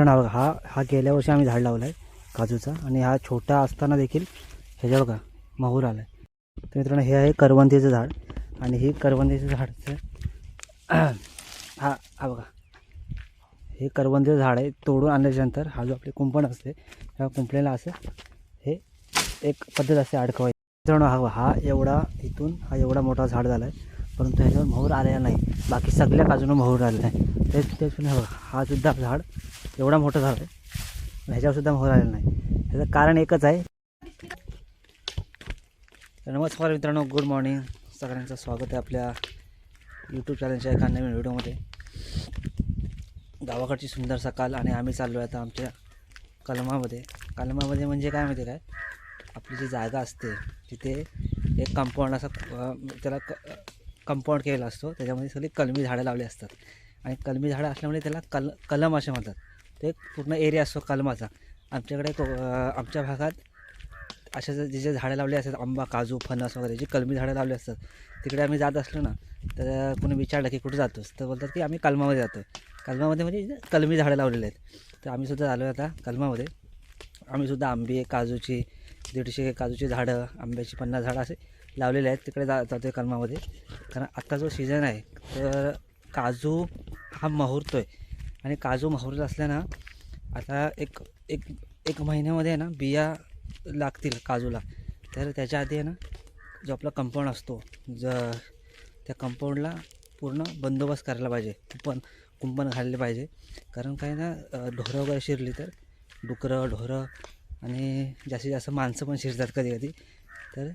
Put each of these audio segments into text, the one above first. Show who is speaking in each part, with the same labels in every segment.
Speaker 1: कारण हा बघा, हा हा गेल्या वर्षी आम्ही झाड लावलं आहे काजूचा. आणि हा छोटा असताना देखील ह्याच्या बघा महूर आला आहे तर मित्रांनो हे आहे करवंदीचं झाड. आणि हे करवंदीचं झाडचं हा हा बघा. हे करवंदीचं झाड आहे तोडून आणल्याच्यानंतर हा जो आपले कुंपण असते ह्या कुंपणीला असं हे एक पद्धत असते अडकवायची. मित्रांनो हा हा एवढा इथून हा एवढा मोठा झाड झाला आहे परंतु ह्याच्यावर मोहर आलेला नाही. बाकी सगळ्या बाजूनं मोहर आलेला आहे. तेच तेच पण हा सुद्धा झाड एवढा मोठं झाड आहे. ह्याच्यावर सुद्धा मोहर आलेला नाही. ह्याचं कारण एकच आहे. नमस्कार मित्रांनो गुड मॉर्निंग सगळ्यांचं स्वागत आहे आपल्या यूट्यूब चॅनलच्या एका नवीन व्हिडिओमध्ये. गावाकडची सुंदर सकाळ आणि आम्ही चाललो आहे आता आमच्या कलमामध्ये. कलमामध्ये म्हणजे काय माहिती आहे काय? आपली जी जागा असते तिथे एक कंपाऊंड असा त्याला क कंपाऊंड केलेला असतो त्याच्यामध्ये सगळी कलमी झाडं लावली असतात. आणि कलमी झाडं असल्यामुळे त्याला कल कलम असे म्हणतात. ते एक पूर्ण एरिया असतो कलमाचा. आमच्याकडे को- आमच्या भागात अशा जे जे झाडं लावली असतात आंबा काजू फणस वगैरे जी कलमी झाडं लावली असतात तिकडे आम्ही जात असलो ना तर कोणी विचारलं की कुठे जातोस? तर बोलतात की आम्ही कलमामध्ये जातो कलमामध्ये म्हणजे कलमी झाडं लावलेली आहेत. तर आम्ही सुद्धा आलो आता कलमामध्ये. आम्ही सुद्धा आंबे काजूची दीडशे काजूची झाडं आंब्याची पन्नास झाडं असे लावलेले आहेत. तिकडे जा जातो आहे कलमामध्ये. कारण आत्ता जो सीझन आहे तर काजू हा महूर्तो आहे आणि काजू महूर्त असल्यानं आता एक एक एक महिन्यामध्ये आहे ना बिया लागतील काजूला. तर त्याच्या आधी आहे ना जो आपला कंपाऊंड असतो ज त्या कंपाऊंडला पूर्ण बंदोबस्त करायला पाहिजे. कुंपण कुंपण घालले पाहिजे. कारण काय ना ढोरं वगैरे शिरली तर डुकरं ढोरं आणि जास्तीत जास्त माणसं पण शिरतात कधी कधी तर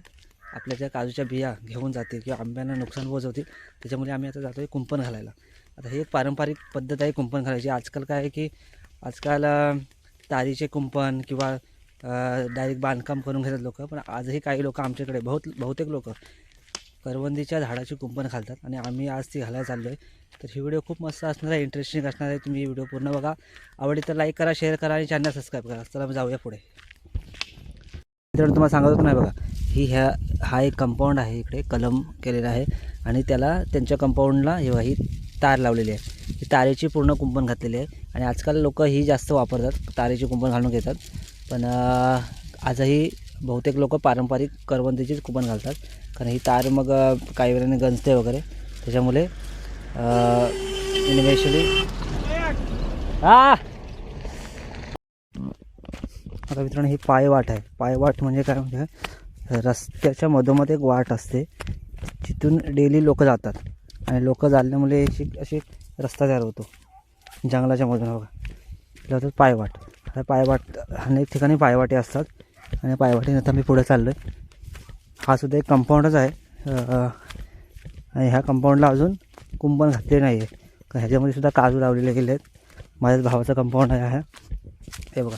Speaker 1: आपल्या ज्या काजूच्या बिया घेऊन जातील किंवा आंब्यांना नुकसान पोहोचवतील त्याच्यामुळे आम्ही आता जातो आहे कुंपण घालायला. आता ही एक पारंपरिक पद्धत आहे कुंपण घालायची. आजकाल काय आहे की आजकाल तारीचे कुंपण किंवा डायरेक्ट बांधकाम करून घेतात लोक पण आजही काही लोक आमच्याकडे बहुत बहुतेक लोक करवंदीच्या झाडाची कुंपण घालतात आणि आम्ही आज ती घालायला चाललो आहे तर ही व्हिडिओ खूप मस्त असणार आहे इंटरेस्टिंग असणार आहे. तुम्ही व्हिडिओ पूर्ण बघा. आवडली तर लाईक करा शेअर करा आणि चॅनल सबस्क्राईब करा. चला मग जाऊया पुढे. मित्रांनो तुम्हाला सांगत होतो नाही बघा ही ह्या हा एक कंपाऊंड आहे इकडे कलम केलेला आहे. आणि त्याला त्यांच्या कंपाऊंडला हे ही तार लावलेली आहे. ही तारेची पूर्ण कुंपण घातलेली आहे. आणि आजकाल लोक ही जास्त वापरतात तारेची कुंपण घालून घेतात. पण आजही बहुतेक लोक पारंपरिक करवंदीचीच कुंपण घालतात. कारण ही तार मग काही वेळाने गंजते वगैरे. त्याच्यामुळे इनिव्हेशली हा आता मित्रांनो ही पायवाट आहे. पायवाट म्हणजे काय म्हणजे रस्त्याच्या मधोमध एक वाट असते. जिथून डेली लोक जातात. आणि लोक जाल्यामुळे अशी अशी रस्ता तयार होतो. जंगलाच्या मधून बघा. तिला होतात पायवाट. आता पायवाट अनेक ठिकाणी पायवाटे असतात. आणि पायवाटीनंतर मी पुढे चाललो आहे हा सुद्धा एक कंपाऊंडच आहे. आणि ह्या कंपाऊंडला अजून कुंपण घातले नाही आहे ह्याच्यामध्ये सुद्धा काजू लावलेले गेले आहेत माझ्याच भावाचं कंपाऊंड आहे हा. हे बघा.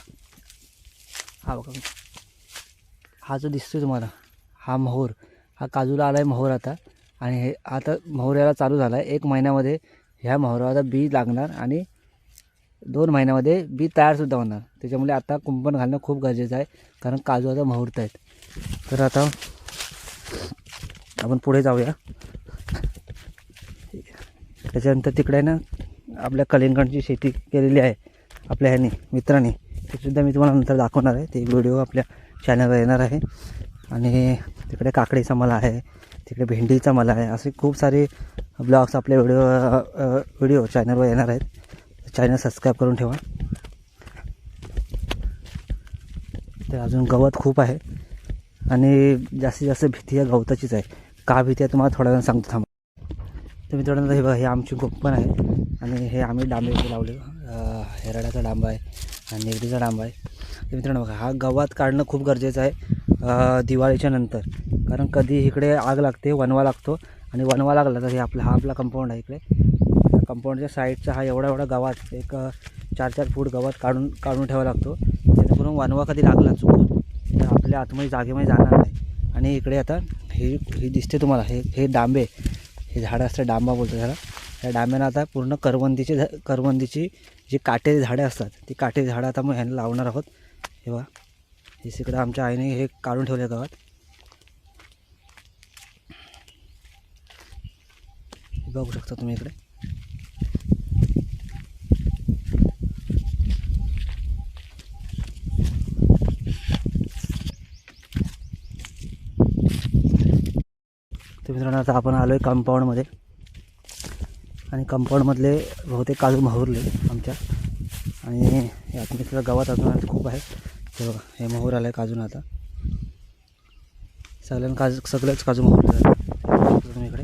Speaker 1: हा बघा. हा जो दिसतोय तुम्हाला हा मोहर हा काजूला आला आहे मोहोर आता. आणि हे आता मोहर याला चालू झाला आहे एक महिन्यामध्ये ह्या मोहराला बी लागणार आणि दोन महिन्यामध्ये बी तयारसुद्धा होणार. त्याच्यामुळे आता कुंपण घालणं खूप गरजेचं आहे कारण काजू आता मुहूर्त आहेत तर आता आपण पुढे जाऊया. त्याच्यानंतर तिकडे ना आपल्या कलिंगडची शेती केलेली आहे आपल्या ह्यानी मित्रांनी. तेसुद्धा मी तुम्हाला नंतर दाखवणार आहे. ते व्हिडिओ आपल्या चॅनलवर येणार आहे. आणि तिकडे काकडीचा मला आहे तिकडे भेंडीचा मला आहे. असे खूप सारे ब्लॉग्स आपल्या व्हिडिओ व्हिडिओ चॅनलवर येणार आहेत. चॅनल सबस्क्राईब करून ठेवा. तर अजून गवत खूप आहे. आणि जास्तीत जास्त भीती या गवताचीच आहे. का भीती आहे तुम्हाला थोड्या वेळा सांगतो थांबा. तुम्ही थोड्या हे बघा हे आमची गोप पण आहे. आणि हे आम्ही डांबे लावले हेराड्याचा डांबा आहे. आणि निगडीचा डांबा आहे. तर मित्रांनो बघा हा गवत काढणं खूप गरजेचं आहे दिवाळीच्या नंतर. कारण कधी इकडे आग लागते वनवा लागतो. आणि वनवा लागला तर हे आपला हा आपला कंपाऊंड आहे इकडे. कंपाऊंडच्या साईडचा हा एवढा एवढा गवात एक चार चार फूट गवत काढून काढून ठेवावा लागतो. जेणेकरून वनवा कधी लागला चुकून तर आपल्या आतमध्ये जागेमध्ये जाणार नाही. आणि इकडे आता हे हे दिसते तुम्हाला हे हे डांबे. हे झाडं असतं डांबा बोलतो त्याला. त्या डांब्यानं आता पूर्ण करवंदीची झा करवंदीची जी काटेरी झाडे असतात ती काटेरी झाडं आता मग ह्यांना लावणार आहोत. हे बघा. हे सगळं आमच्या आईने हे काढून ठेवले गावात बघू शकता तुम्ही इकडे. तुम्ही आता आपण आलो आहे कंपाऊंडमध्ये आणि कंपाऊंडमधले बहुतेक काजू महूरले आमच्या. आणि हे गावात अजून खूप आहे. तर बघा हे मोहर आलं आहे काजून आता. सगळ्यांना काजू सगळेच काजू महूरले जातात इकडे.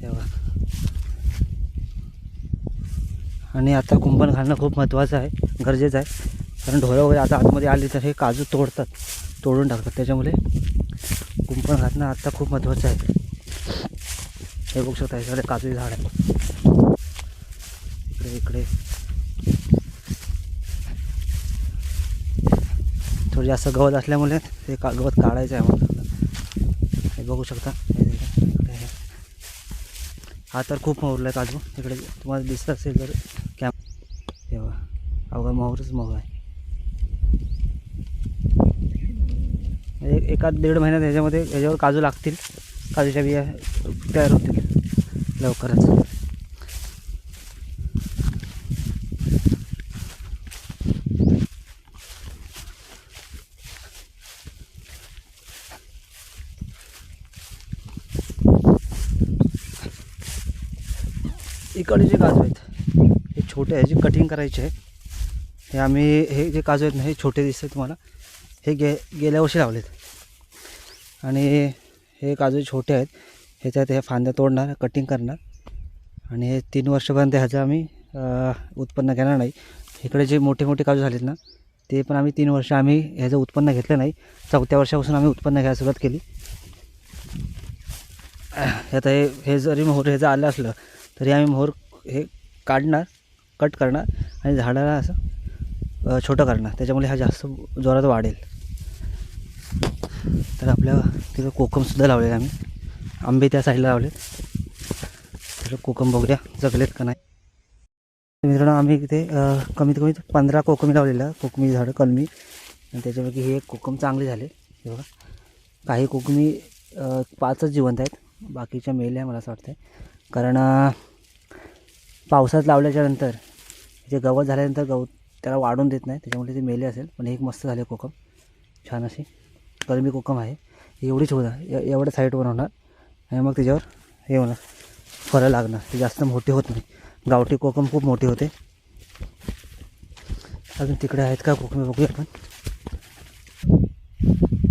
Speaker 1: हे बघा. आणि आता कुंपण घालणं खूप महत्त्वाचं आहे गरजेचं आहे. कारण ढोरं वगैरे आता आतमध्ये आली तर हे काजू तोडतात तोडून टाकतात. त्याच्यामुळे कुंपण घालणं आत्ता खूप महत्त्वाचं आहे. हे बघू शकता हे सगळे काजूचे झाड आहे इकडे इकडे. थोडं जास्त गवत असल्यामुळे ते का गवत काढायचं आहे मला हे बघू शकता. हा तर खूप मोहरला आहे काजू इकडे तुम्हाला दिसत असेल तर कॅम्प हे बघा. अवघा मोहरच मोहर आहे. एक एका दीड महिन्यात ह्याच्यामध्ये ह्याच्यावर काजू लागतील. काजूच्या बिया तयार होतील. लवकरच. इकडे जे काजू आहेत हे छोटे ह्याची कटिंग करायची आहे हे आम्ही हे जे काजू आहेत ना हे छोटे दिसते तुम्हाला. हे गे गेल्या वर्षी लावलेत. आणि हे काजू छोटे आहेत ह्याच्यात ह्या फांद्या तोडणार कटिंग करणार. आणि हे तीन वर्षापर्यंत ह्याचं आम्ही उत्पन्न घेणार नाही. इकडे जे मोठे मोठे काजू झालेत ना ते पण आम्ही तीन वर्ष आम्ही ह्याचं उत्पन्न घेतलं नाही. चौथ्या वर्षापासून आम्ही उत्पन्न घ्यायला सुरुवात केली. आता हे हे जरी मोहर ह्याचं आलं असलं तरी आम्ही मोहर हे काढणार कट करणार आणि झाडाला असं छोटं करणार. त्याच्यामुळे हा जास्त जोरात वाढेल. तर आपल्या तिथं कोकमसुद्धा लावलेलं आम्ही. आंबे त्या साईडला लावलेत. तर कोकम बघूया जगलेत का नाही. मित्रांनो आम्ही तिथे कमीत कमी पंधरा कोकमी लावलेला कोकमी झाडं कलमी. आणि त्याच्यापैकी हे एक कोकम चांगले झाले. हे बघा. काही कोकमी पाचच जिवंत आहेत. बाकीच्या मेल्या मला असं वाटतं कारण पावसात लावल्याच्यानंतर जे गवत झाल्यानंतर गवत त्याला वाढून देत नाही त्याच्यामुळे ते मेले असेल. पण हे एक मस्त झाले कोकम. छान अशी गरमी कोकम आहे. एवढीच होणार. एवढ्या साईडवर होणार. आणि मग त्याच्यावर हे होणार. फळं लागणार. ते जास्त मोठे होत नाही. गावठी कोकम खूप मोठे होते. अजून तिकडे आहेत का कोकम? बघूया आपण.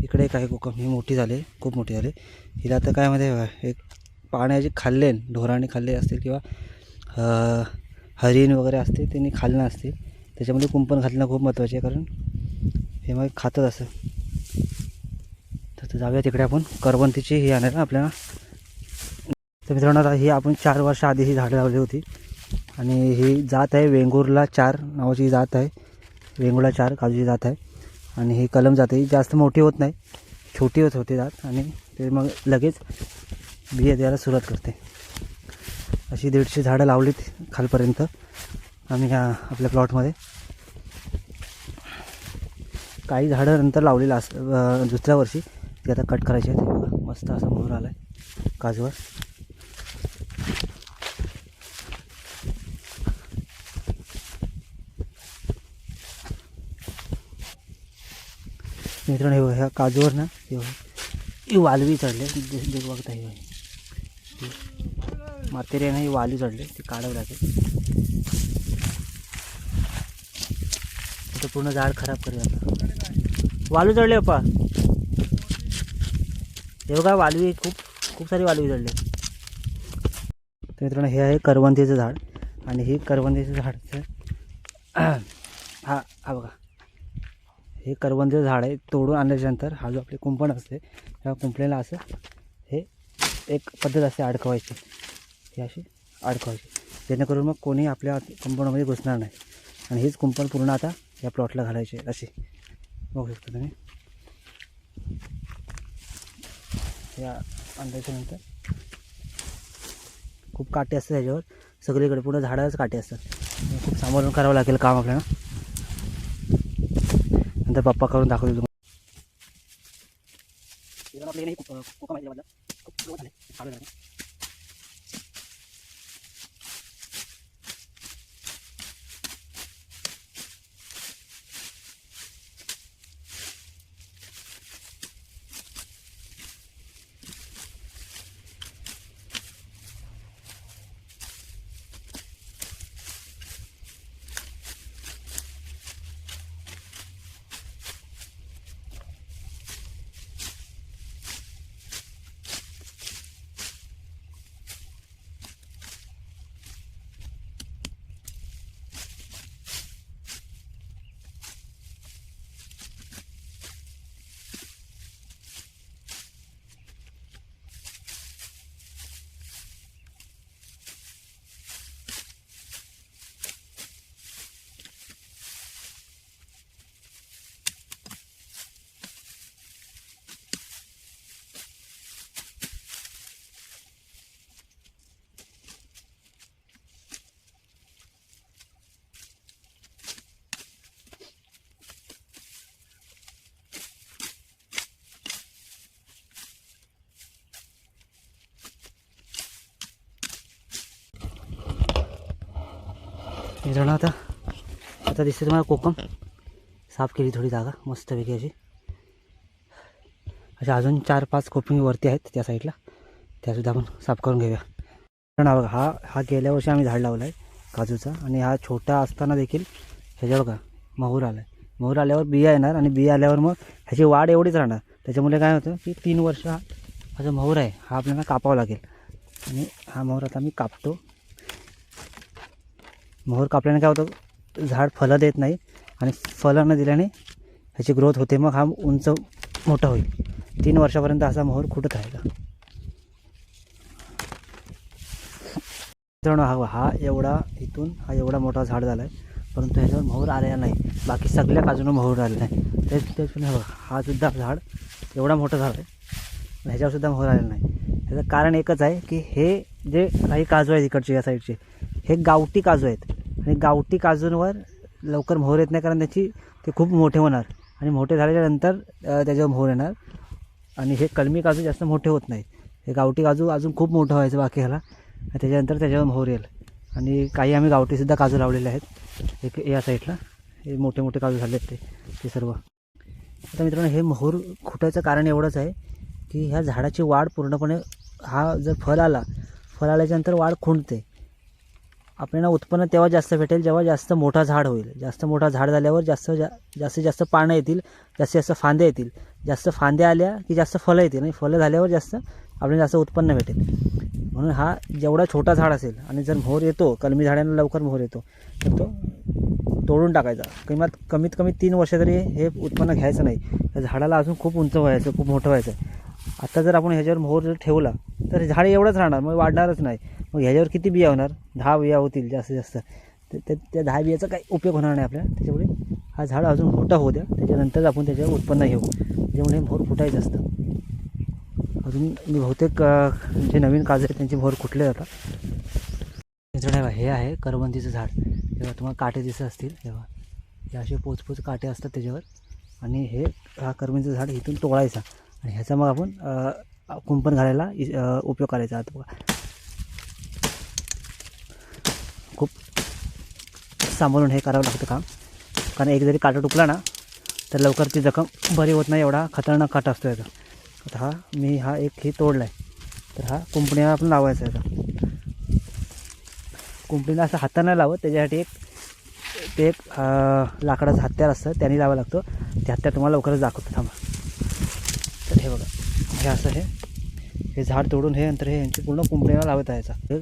Speaker 1: इकडे काय कोकम. ही मोठी झाले. खूप मोठी झाले. हिला आता काय मध्ये एक पाण्याचे खाल्ले ढोराने खाल्ले असतील किंवा हरिण वगैरे असते त्यांनी खाल्लं असते त्याच्यामध्ये कुंपण घालणं खूप महत्त्वाचे आहे कारण हे मग खातच असं. तर जाऊया तिकडे आपण. करवंतीची हे आणायला आपल्याला. तर मित्रांनो आता ही आपण चार वर्ष आधी ही झाडं लावली होती. आणि ही जात आहे वेंगुर्ला चार नावाची जात आहे. वेंगुर्ला चार काजूची जात आहे. आणि ही कलम जाते ही जास्त मोठी होत नाही. छोटी होत होती जात. आणि ते मग लगेच बिया द्यायला सुरुवात करते. अशी दीडशे झाडं लावलीत खालपर्यंत. आम्ही ह्या आपल्या प्लॉटमध्ये. काही झाडं नंतर लावलेलं अस दुसऱ्या वर्षी. ते आता कट करायचे आहेत मस्त असा मोहर आला आहे काजूवर. मित्रांनो हे ह्या काजूवर ना हे वालवी चढले देख बघता हे बघा. ही वाली चढले ते काढावं लागेल. इथं पूर्ण झाड खराब करूया आता. वालू चढले अप्पा. हे बघा वालवी खूप खूप सारी वालवी चढले तर मित्रांनो हे आहे करवंतीचं झाड. आणि हे करवंतीचं झाड हा हा बघा. हे करवंतीचं झाड आहे तोडून आणल्याच्यानंतर हा जो आपले कुंपण असते त्या कुंपणीला असं हे एक पद्धत असते अडकवायची. ही अशी अडकवायची. जेणेकरून मग कोणी आपल्या कंपाऊंडमध्ये घुसणार नाही. आणि हेच कुंपण पूर्ण आता या प्लॉटला घालायचे असे. बघू शकता तुम्ही. या आणल्याच्या नंतर. खूप काटे असतात त्याच्यावर. सगळीकडे पूर्ण झाडालाच काटे असतात. खूप सांभाळून करावं लागेल काम आपल्याला. नंतर पप्पा करून दाखवतो तुम्हाला. आपल्याला खूप खूप माहिती आहे खूप झाले मित्रांनो आता आता दिसते तुम्हाला कोकम. साफ केली थोडी जागा मस्तपैकी अशी. अशा अजून चार पाच कोपिंग वरती आहेत त्या साईडला. त्यासुद्धा आपण साफ करून घेऊया. कारण बघा हा हा गेल्या वर्षी आम्ही झाड लावला आहे काजूचा. आणि हा छोटा असताना देखील ह्याच्या बघा मोहूर आला आहे मोहूर आल्यावर बिया येणार आणि बिया आल्यावर मग ह्याची वाढ एवढीच राहणार. त्याच्यामुळे काय होतं की तीन वर्ष हा हा जो मोहूर आहे हा आपल्याला कापावा लागेल. आणि हा मोहूर आता मी कापतो. मोहर कापल्याने काय होतं? झाड फलं देत नाही आणि फलं न दिल्याने ह्याची ग्रोथ होते. मग हा उंच मोठा होईल. तीन वर्षापर्यंत असा मोहर खुटत राहिला मित्रांनो हा हा एवढा इथून हा एवढा मोठा झाड झाला आहे परंतु ह्याच्यावर मोहर आलेला नाही. बाकी सगळ्या बाजूनं मोहर आलेला नाही तेच तेच पण बघा हा सुद्धा झाड एवढा मोठा झाड आहे. पण ह्याच्यावर सुद्धा मोहर आलेला नाही. ह्याचं कारण एकच आहे की हे जे काही काजू आहेत इकडचे या साईडचे हे गावठी काजू आहेत. आणि गावठी काजूंवर लवकर मोहर येत नाही कारण त्याची ते खूप मोठे होणार. आणि मोठे झाल्याच्यानंतर त्याच्यावर मोहर येणार. आणि हे कलमी काजू जास्त मोठे होत नाहीत. हे गावठी काजू अजून खूप मोठं व्हायचं बाकी ह्याला. आणि त्याच्यानंतर त्याच्यावर मोहर येईल. आणि काही आम्ही गावठीसुद्धा काजू लावलेले आहेत. एक या साईडला. हे मोठे मोठे काजू झाले आहेत ते ते सर्व. आता मित्रांनो हे मोहर खुटायचं कारण एवढंच आहे की ह्या झाडाची वाढ पूर्णपणे हा जर फळ आला फळ आल्याच्यानंतर वाढ खुंटते. आपल्याला उत्पन्न तेव्हा जास्त भेटेल जेव्हा जास्त मोठा झाड होईल. जास्त मोठा झाड झाल्यावर जास्त जा जास्तीत जास्त पानं येतील जास्तीत जास्त फांद्या येतील. जास्त फांद्या आल्या की जास्त फळं येतील आणि फळं झाल्यावर जास्त आपल्याला जास्त उत्पन्न भेटेल. म्हणून हा जेवढा छोटा झाड असेल आणि जर मोहर येतो कलमी झाडांना लवकर मोहर येतो तर तो तोडून टाकायचा. किंमत कमीत कमी तीन वर्ष तरी हे उत्पन्न घ्यायचं नाही. त्या झाडाला अजून खूप उंच व्हायचं खूप मोठं व्हायचं. आता जर आपण ह्याच्यावर मोहर जर ठेवला तर झाड एवढंच राहणार मग वाढणारच नाही. मग ह्याच्यावर किती बिया होणार? दहा बिया होतील जास्तीत जास्त. तर त्या दहा बियाचा काही उपयोग होणार नाही आपल्याला. त्याच्यामुळे हा झाड अजून मोठा होऊ द्या. त्याच्यानंतर आपण त्याच्यावर उत्पन्न घेऊ. त्याच्यामुळे मोहर फुटायचं असतं. अजून मी बहुतेक जे नवीन काजू आहेत त्यांचे मोहर कुठले जातात मित्रांनो हे हे आहे करवंदीचं झाड. तेव्हा तुम्हाला काटे दिसत असतील. तेव्हा हे असे पोचपोच काटे असतात त्याच्यावर. आणि हे हा करवंदीचं झाड इथून तोडायचा आणि ह्याचा मग आपण कुंपण घालायला उपयोग करायचा आता बघा. खूप सांभाळून हे करावं लागतं काम. कारण एक जरी काटा टुकला ना तर लवकर ती जखम बरी होत नाही एवढा खतरनाक काटा असतो याचा. आता हा मी हा एक हे तोडला आहे तर हा कुंपणीला आपण लावायचा आहे कुंपणीला असं हाताने नाही लावत त्याच्यासाठी एक ते एक लाकडाचं हत्यार असतं त्याने लावावं लागतं. ते हत्यार तुम्हाला लवकरच दाखवतो थांबा. तर हे बघा हे असं हे हे झाड तोडून हे नंतर हे यांची पूर्ण कुंपणीला लावत आहे याचा.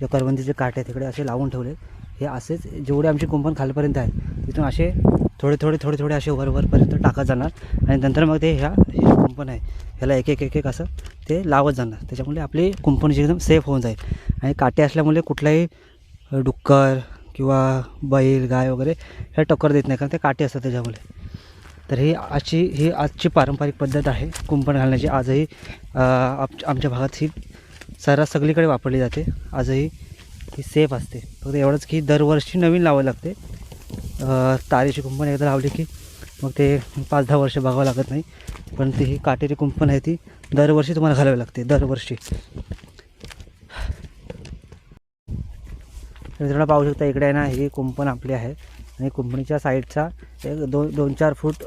Speaker 1: जे करवंदीचे काटे तिकडे असे लावून ठेवले. हे असेच जेवढे आमचे कुंपण खालपर्यंत आहे तिथून असे थोडे थोडे थोडे थोडे असे वरवरपर्यंत टाकत जाणार. आणि नंतर मग ते ह्या हे कुंपण आहे ह्याला एक एक एक एक असं ते लावत जाणार. त्याच्यामुळे आपली कुंपण एकदम सेफ होऊन जाईल. आणि काटे असल्यामुळे कुठलाही डुक्कर किंवा बैल गाय वगैरे हे टक्कर देत नाही कारण ते काटे असतात त्याच्यामुळे. तर ही आजची ही आजची पारंपरिक पद्धत आहे. कुंपण घालण्याची आजही आमच्या भागात ही सर्रास सगळीकडे वापरली जाते. आजही ही सेफ असते. फक्त एवढंच की दरवर्षी नवीन लावावं लागते. तारेची कुंपण एकदा लावली की मग ते पाच दहा वर्ष बघावं लागत नाही. पण ती ही काटेरी कुंपण आहे ती दरवर्षी तुम्हाला घालावी लागते. दरवर्षी. तर मित्रांनो पाहू शकता इकडे आहे ना ही कुंपण आपली आहे. आणि कुंपणीच्या साईडचा एक दोन दोन चार फूट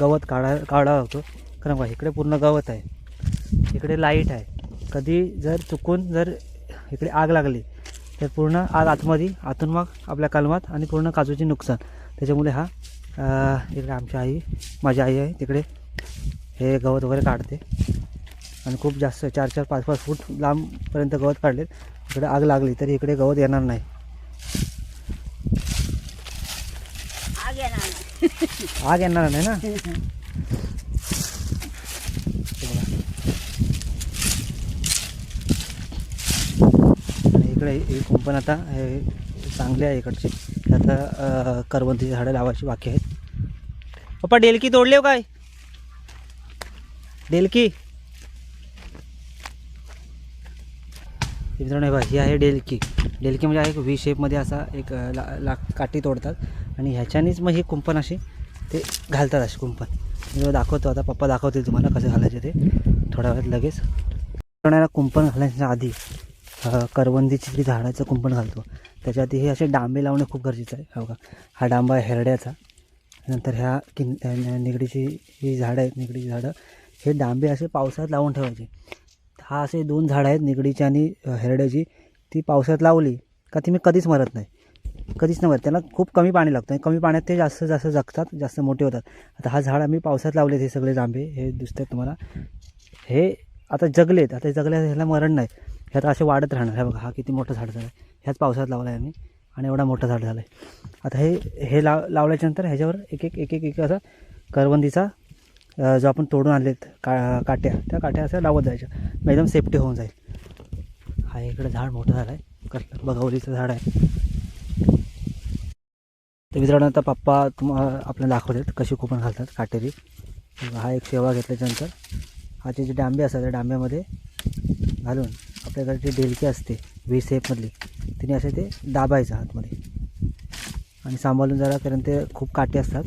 Speaker 1: गवत काढा काढावा होतो. कारण बघा इकडे पूर्ण गवत आहे. इकडे लाइट आहे. कधी जर चुकून जर इकडे आग लागली तर पूर्ण आग आतमध्ये आतून मग आपल्या कलमात आणि पूर्ण काजूचे नुकसान. त्याच्यामुळे हा इकडे आमची आई माझी आई आहे तिकडे हे गवत वगैरे काढते. आणि खूप जास्त चार चार पाच पाच फूट लांबपर्यंत गवत काढलेत. इकडे आग लागली तरी इकडे गवत येणार नाही.
Speaker 2: आग येणार नाही.
Speaker 1: आग येणार नाही ना। इकडे कुंपण आता हे चांगले आहे इकडची. आता अं, करवंदीची झाडं लावायची बाकी आहेत. पप्पा डेलकी तोडले हो काय? डेलकी? मित्रांनो हे बघा, ही आहे डेलकी. डेलकी म्हणजे आहे एक व्ही शेपमध्ये असा एक ला ला काठी तोडतात. आणि ह्याच्यानेच मग ही कुंपण अशी ते घालतात अशी कुंपण. मी दाखवतो आता पप्पा दाखवतील तुम्हाला कसं घालायचे ते. थोड्या वेळात लगेच. मित्रांनो, कुंपण घालण्याच्या आधी करवंदीची जी झाडाचं कुंपण घालतो त्याच्या आधी हे असे डांबे लावणं खूप गरजेचं आहे. हो का हा डांबा हेरड्याचा. नंतर ह्या किन निगडीची ही झाडं आहेत निगडीची झाडं हे डांबे असे पावसाळ्यात लावून ठेवायचे. हा असे दोन झाडं आहेत निगडीची आणि हेरड्याची. ती पावसाळ्यात लावली का ती मी कधीच मरत नाही. कधीच नाही मरत. त्यांना खूप कमी पाणी लागतं कमी पाण्यात ते जास्त जास्त जगतात जास्त मोठे होतात. आता हा झाड आम्ही पावसात लावलेत हे सगळे जांभे हे दिसतात तुम्हाला. हे आता जगलेत. आता जगल्या ह्याला मरण नाही. हे आता असे वाढत राहणार. हे बघा हा किती मोठं झाड झालं आहे ह्याच पावसात लावला आहे आम्ही आणि एवढा मोठं झाड झालं आहे आता हे हे लाव लावल्याच्यानंतर ह्याच्यावर एक एक एक एक एक असा करवंदीचा जो आपण तोडून आणलेत का काट्या त्या काट्या अशा लावत जायच्या. मग एकदम सेफ्टी होऊन जाईल. हा इकडे झाड मोठं झालं आहे. कसलं? बघावलीचं झाड आहे. तर मित्रांनो आता पप्पा तुम्हाला आपल्याला दाखवतात कशी कुपन घालतात काटेरी हा एक शेवा घेतल्याच्यानंतर हाचे जे डांबे असतात त्या डांब्यामध्ये घालून आपल्याकडे जी डेलकी असते व्ही सेपमधली तिने असे ते दाबायचं आतमध्ये. आणि सांभाळून जरा कारण ते खूप काटे असतात.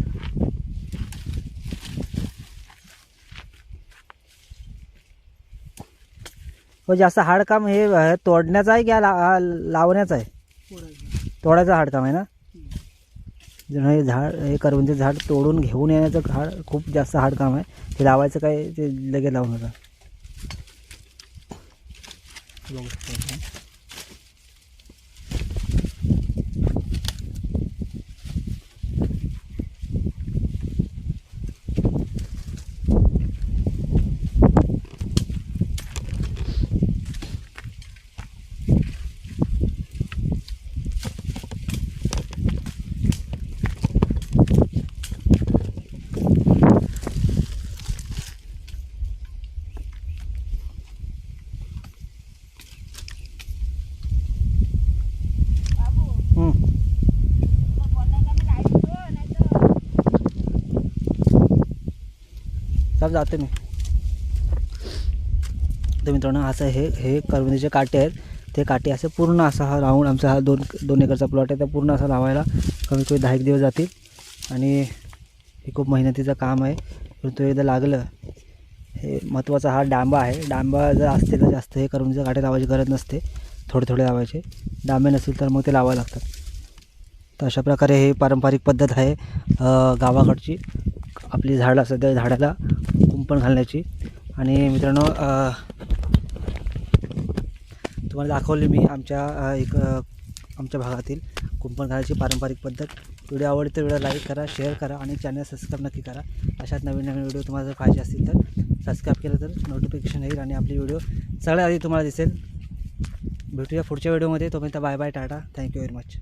Speaker 1: म्हणजे हो जास्त हाडकाम हे तोडण्याचं आहे की ला लावण्याचं आहे तोडायचं हाडकाम आहे ना? हे झाड हे करवंचे झाड तोडून घेऊन येण्याचं हाड खूप जास्त हाडकाम आहे. ते लावायचं काय ते लगेच लावून होतं सब जाते मी. तर मित्रांनो असं हे हे करवंदीचे काटे आहेत. ते काटे असे पूर्ण असा हा राऊंड आमचा हा दोन दोन एकरचा प्लॉट आहे. त्या पूर्ण असा लावायला कमी कमी दहा एक दिवस जातील. आणि हे खूप मेहनतीचं काम आहे. परंतु एकदा लागलं हे महत्त्वाचा हा डांबा आहे. डांबा जर असते तर जास्त हे करवंदीचे काटे लावायची गरज नसते. थोडे थोडे लावायचे. डांबे नसतील तर मग ते लावावे लागतात. तर अशा प्रकारे हे पारंपरिक पद्धत आहे गावाकडची. आपली झाडं असतात त्या झाडाला कुंपण घालण्याची. आणि मित्रांनो तुम्हाला दाखवली मी आमच्या एक आमच्या भागातील कुंपण घालायची पारंपरिक पद्धत. व्हिडिओ आवडते व्हिडिओ लाईक करा शेअर करा आणि चॅनल सबस्क्राईब नक्की करा. अशाच नवीन नवीन व्हिडिओ तुम्हाला जर पाहिजे असतील तर सबस्क्राईब केलं तर नोटिफिकेशन येईल आणि आपली व्हिडिओ सगळ्यात आधी तुम्हाला दिसेल. भेटूया पुढच्या व्हिडिओमध्ये. तोपर्यंत bye bye tata. Thank you very much